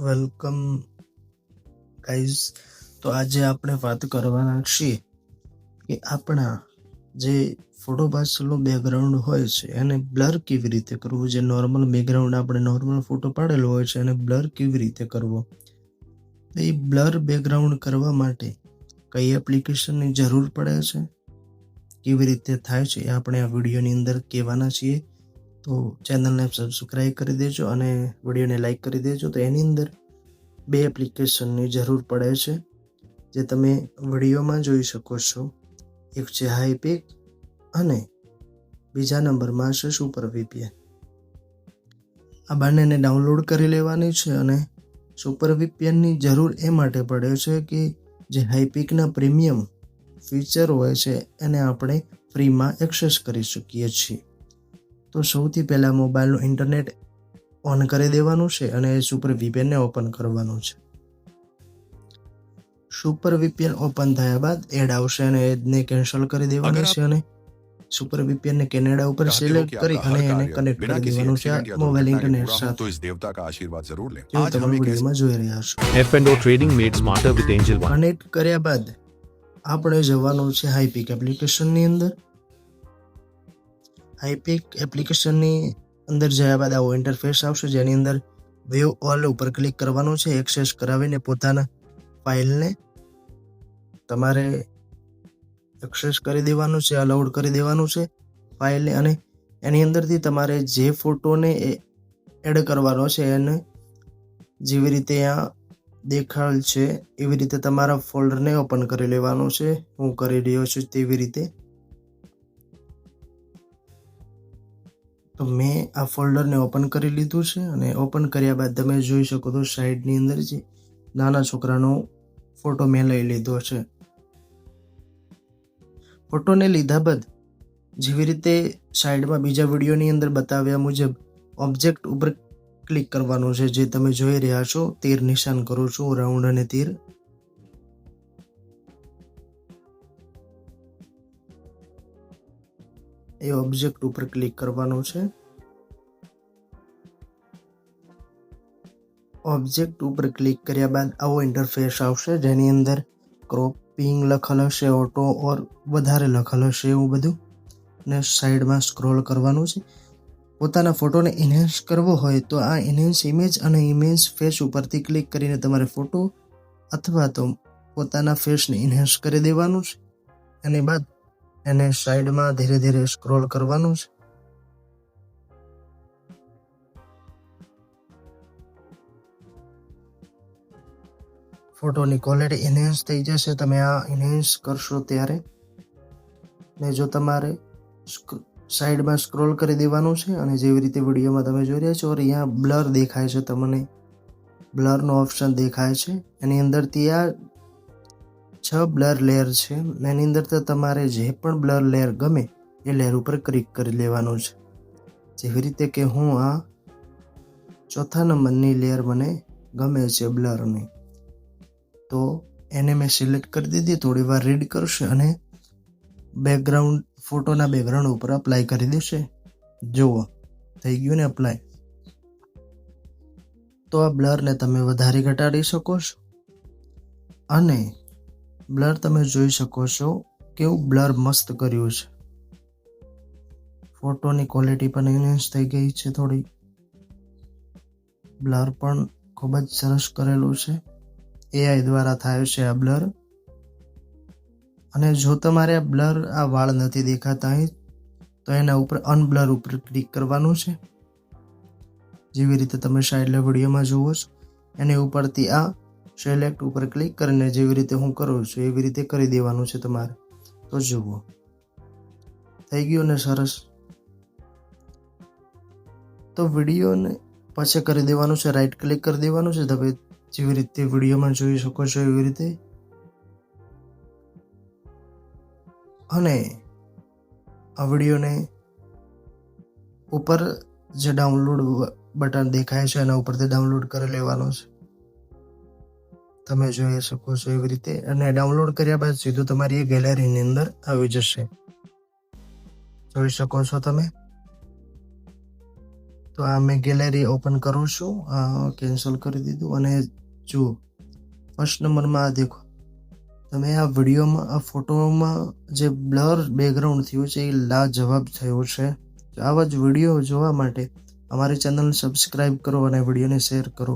Welcome guys. તો આજે આપણે વાત કરવાના છીએ કે આપણા જે ફોટો પાછળનું બેકગ્રાઉન્ડ હોય છે એને બ્લર કેવી રીતે કરવું? જે નોર્મલ બેકગ્રાઉન્ડ આપણે નોર્મલ ફોટો પાડેલો હોય છે એને બ્લર કેવી રીતે કરવો? એ બ્લર બેકગ્રાઉન્ડ કરવા માટે કઈ એપ્લિકેશનની જરૂર પડે છે? કેવી રીતે થાય છે એ આપણે આ વિડીયોની અંદર કહેવાના છીએ. તો ચેનલને સબસ્ક્રાઈબ કરી દેજો અને વિડીયોને લાઈક કરી દેજો. તો એની અંદર બે એપ્લિકેશનની જરૂર પડે છે, જે તમે વિડીયોમાં જોઈ શકો છો. એક છે હાઈપેક અને બીજા નંબરમાં છે સુપર વીપીએન આ બંનેને ડાઉનલોડ કરી લેવાની છે અને સુપર વીપીએનની જરૂર એ માટે પડે છે કે જે હાઈપિકના પ્રીમિયમ ફીચર હોય છે, એને આપણે ફ્રીમાં એક્સેસ કરી શકીએ છીએ. તો સૌથી પહેલાં મોબાઈલનું ઇન્ટરનેટ ઓન કરી દેવાનું છે અને સુપર વીપીએનને ઓપન કરવાનું છે. સુપર વીપીએન ઓપન થયા બાદ એડ આવશે અને એડને કેન્સલ કરી દેવાનું છે અને સુપર વીપીએનને કેનેડા ઉપર સિલેક્ટ કરી અને એને કનેક્ટ કરી દેવાનું છે. મોબાઈલ ઇન્ટરનેટ સાથે. તો ઇસ દેવતા કા આશીર્વાદ જરૂર લે. આજ તમે વિડિયોમાં જોઈ રહ્યા છો. F and O trading made smarter with Angel One connect કર્યા બાદ આપણે જવાનું છે હાઈપીક એપ્લિકેશનની અંદર. હાઈપિક એપ્લિકેશનની અંદર જયા બાદ આવો ઇન્ટરફેસ આવશે. જેની અંદર વેવ ઓલ ઉપર ક્લિક કરવાનું છે. એક્સેસ કરાવીને પોતાના ફાઇલને તમારે એક્સેસ કરી દેવાનું છે, અલાઉડ કરી દેવાનું છે ફાઇલને અને એની અંદરથી તમારે જે ફોટોને એડ કરવાનો છે, એને જેવી રીતે અહીંયા દેખાડ છે, એવી રીતે તમારા ફોલ્ડરને ઓપન કરી લેવાનું છે. હું કરી રહ્યો છું તેવી રીતે. તો મેં આ ફોલ્ડરને ઓપન કરી લીધું છે અને ઓપન કર્યા બાદ તમે જોઈ શકો તો સાઈડની અંદર જે નાના છોકરાનો ફોટો મેં લઈ લીધો છે. ફોટોને લીધા બાદ જેવી રીતે સાઈડમાં બીજા વિડીયોની અંદર બતાવ્યા મુજબ ઓબ્જેક્ટ ઉપર ક્લિક કરવાનું છે. જે તમે જોઈ રહ્યા છો, તીર નિશાન કરું છું, રાઉન્ડ અને તીર એ ઓબ્જેક્ટ ઉપર ક્લિક કરવાનું છે. ઓબ્જેક્ટ ઉપર ક્લિક કર્યા બાદ આવો ઇન્ટરફેસ આવશે, જેની અંદર ક્રોપિંગ લખેલ હશે ઓટો ઓર વધારે લખેલ હશે એવું બધું. ને સાઈડમાં સ્ક્રોલ કરવાનું છે. પોતાના ફોટોને એન્હેન્સ કરવો હોય તો આ એન્હેન્સ ઇમેજ અને ઇમેજ ફેસ ઉપરથી ક્લિક કરીને તમારે ફોટો અથવા તો પોતાના ફેસને એન્હેન્સ કરી દેવાનું છે. અને બાદ એને સાઈડમાં ધીરે ધીરે સ્ક્રોલ કરવાનું છે. ફોટોની ક્વોલિટી એનહેન્સ થઈ જશે, તમે આ એનહેન્સ કરશો ત્યારે. ને જો તમારે સાઈડમાં સ્ક્રોલ કરી દેવાનું છે અને જેવી રીતે વિડીયોમાં તમે જોઈ રહ્યા છો અહીંયા બ્લર દેખાય છે તમને. બ્લરનો ઓપ્શન દેખાય છે. એની અંદરથી આ છ બ્લર લેયર છે એની અંદર તો તમારે જે પણ બ્લર લેયર ગમે એ લેયર ઉપર ક્લિક કરી લેવાનું છે. જેવી રીતે કે હું આ ચોથા નંબરની લેયર મને ગમે છે બ્લરની તો એને મેં સિલેક્ટ કરી દીધી, થોડી વાર રીડ કરશે અને બેકગ્રાઉન્ડ ફોટોના બેકગ્રાઉન્ડ ઉપર અપ્લાય કરી દેશે. જુઓ, થઈ ગયું ને અપ્લાય તો આ બ્લરને તમે વધારે ઘટાડી શકો છો. અને બ્લર તમે જોઈ શકો છો કેવું બ્લર મસ્ત કર્યું છે. ફોટોની ક્વોલિટી પણ એનહેન્સ થઈ ગઈ છે થોડી. બ્લર પણ ખૂબ જ સરસ કરેલું છે. એઆઈ દ્વારા થાય છે આ બ્લર અને જો તમારે આ બ્લર આ વાળ નથી દેખાતા અહીં, તો એના ઉપર અનબ્લર ઉપર ક્લિક કરવાનું છે. જેવી રીતે તમે સાઈડ વિડીયોમાં જુઓ છો. એની ઉપરથી આ સિલેક્ટ ઉપર ક્લિક કરીને જેવી રીતે હું કરું છું, એવી રીતે કરી દેવાનું છે તમારે. તો જુઓ. થઈ ગયું ને સરસ. તો વિડીયોને પછી કરી દેવાનું છે રાઈટ ક્લિક કરી દેવાનું છે, તમે જેવી રીતે વિડીયોમાં જોઈ શકો છો એવી રીતે. અને આ વિડીયોને ઉપર જે ડાઉનલોડ બટન દેખાય છે, એના ઉપરથી ડાઉનલોડ કરી લેવાનો છે. તમે જોઈ શકો છો એવી રીતે. અને ડાઉનલોડ કર્યા બાદ સીધું તમારી એ ગેલેરીની અંદર આવી જશે. જોઈ શકો છો તમે? તો આ મેં ગેલેરી ઓપન કરું છું. કેન્સલ કરી દીધું. અને જુઓ, ફર્સ્ટ નંબરમાં આ દેખો. તમે આ વિડીયોમાં, આ ફોટોમાં જે બ્લર બેકગ્રાઉન્ડ થયું છે એ લાજવાબ થયું છે. આવા જ વીડિયો જોવા માટે અમારી ચેનલ સબસ્ક્રાઈબ કરો અને વિડીયોને શેર કરો.